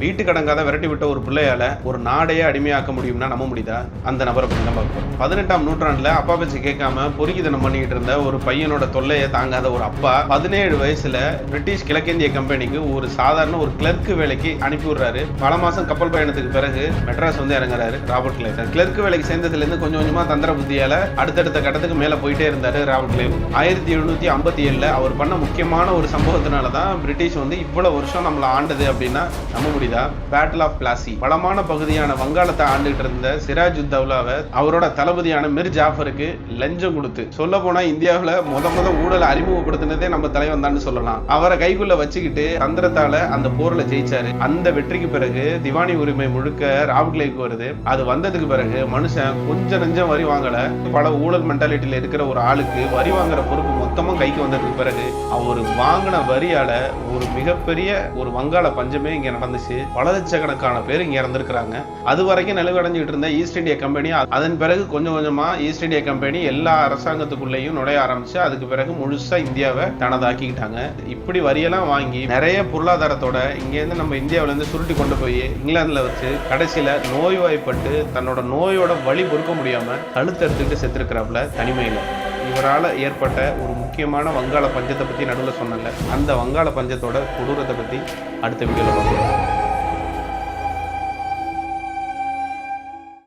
வீட்டு கடங்காத விரட்டி விட்ட ஒரு பிள்ளையால ஒரு நாடையே அடிமையாக்க முடியும்னா நம்ப முடியுதா? அந்த நபரை பற்றி தான் பதினெட்டாம் நூற்றாண்டுல அப்பா பேச்சு கேட்காம பொறுக்கிதனம் பண்ணிட்டு இருந்த ஒரு பையனோட தொல்லையை தாங்காத ஒரு அப்பா பதினேழு வயசுல பிரிட்டிஷ் கிழக்கிந்திய கம்பெனிக்கு ஒரு சாதாரண ஒரு கிளர்க்கு வேலைக்கு அனுப்பி விடுறாரு. பல மாசம் கப்பல் பயணத்துக்கு பிறகு மெட்ராஸ் வந்து இறங்குறாரு ராபர்ட் கிளைவ் கிளர்க்கு வேலைக்கு சேர்ந்ததுல இருந்து கொஞ்சம் கொஞ்சமா தந்திர புத்தியால அடுத்தடுத்த கட்டத்துக்கு மேல போயிட்டே இருந்தாரு ராபர்ட் கிளைவ் ஆயிரத்தி எழுநூத்தி ஐம்பத்தி ஏழுல அவர் பண்ண முக்கியமான ஒரு சம்பவத்தினால தான் பிரிட்டிஷ் வந்து இவ்வளவு வருஷம் நம்மள ஆண்டது அப்படின்னா நம்ப முடியுதா பேட்டில் ஆஃப் பிளாசி பலமான பகுதியான வங்காளத்தை ஆண்டுகிட்டு இருந்த சிராஜ் உத்தவ்லாவை அவரோட தளபதியான மிர் ஜாஃபருக்கு லஞ்சம் கொடுத்து. சொல்ல போனா இந்தியாவில் முத முத ஊழலை அறிமுகப்படுத்தினதே நம்ம தலைவன் தான் சொல்லலாம். அவரை கைக்குள்ள வச்சுக்கிட்டு தந்திரத்தால அந்த போர்ல ஜெயிச்சாரு. அந்த வெற்றிக்கு பிறகு திவானி உரிமை முழுக்க ராவுட்லேக்கு வருது. அது வந்ததுக்கு பிறகு மனுஷன் கொஞ்சம் நெஞ்சம் வரி வாங்கல. பல ஊழல் மென்டாலிட்டியில இருக்கிற ஒரு ஆளுக்கு வரி வாங்குற பொறுப்பு மொத்தமும் கைக்கு வந்ததுக்கு பிறகு அவர் வாங்கின வரியால ஒரு மிகப்பெரிய ஒரு வங்காள பஞ்சமே இங்க நடந்துச்சு. பல லட்சக்கணக்கான பேர் இங்க இறந்திருக்கிறாங்க. அது வரைக்கும் நிலவடைஞ்சிட்டு இருந்த ஈஸ்ட் இந்தியா கம்பெனி அதன் பிறகு கொஞ்சம் கொஞ்சமா ஈஸ்ட் இந்தியா கம்பெனி எல்லா அரசாங்கத்துக்குள்ளேயும் நுழைய ஆரம்பிச்சு அதுக்கு பிறகு முழுசா இந்தியாவை தனதாக்கிக்கிட்டாங்க. இப்படி வரியெல்லாம் வாங்கி நிறைய பொருளாதாரத்தோட இங்கேருந்து நம்ம இந்தியாவிலேருந்து சுருட்டி கொண்டு போய் இங்கிலாந்துல வச்சு கடைசியில நோய்வாய்ப்பட்டு தன்னோட நோயோட வழி பொறுக்க முடியாம கழுத்தெடுத்துக்கிட்டு செத்துருக்கிறாப்புல தனிமையில. இவரால் ஏற்பட்ட ஒரு முக்கியமான வங்காள பஞ்சத்தை பற்றி நடுவில் சொன்னல அந்த வங்காள பஞ்சத்தோட கொடூரத்தை பற்றி அடுத்த வீடியோவில் பார்க்கலாம்.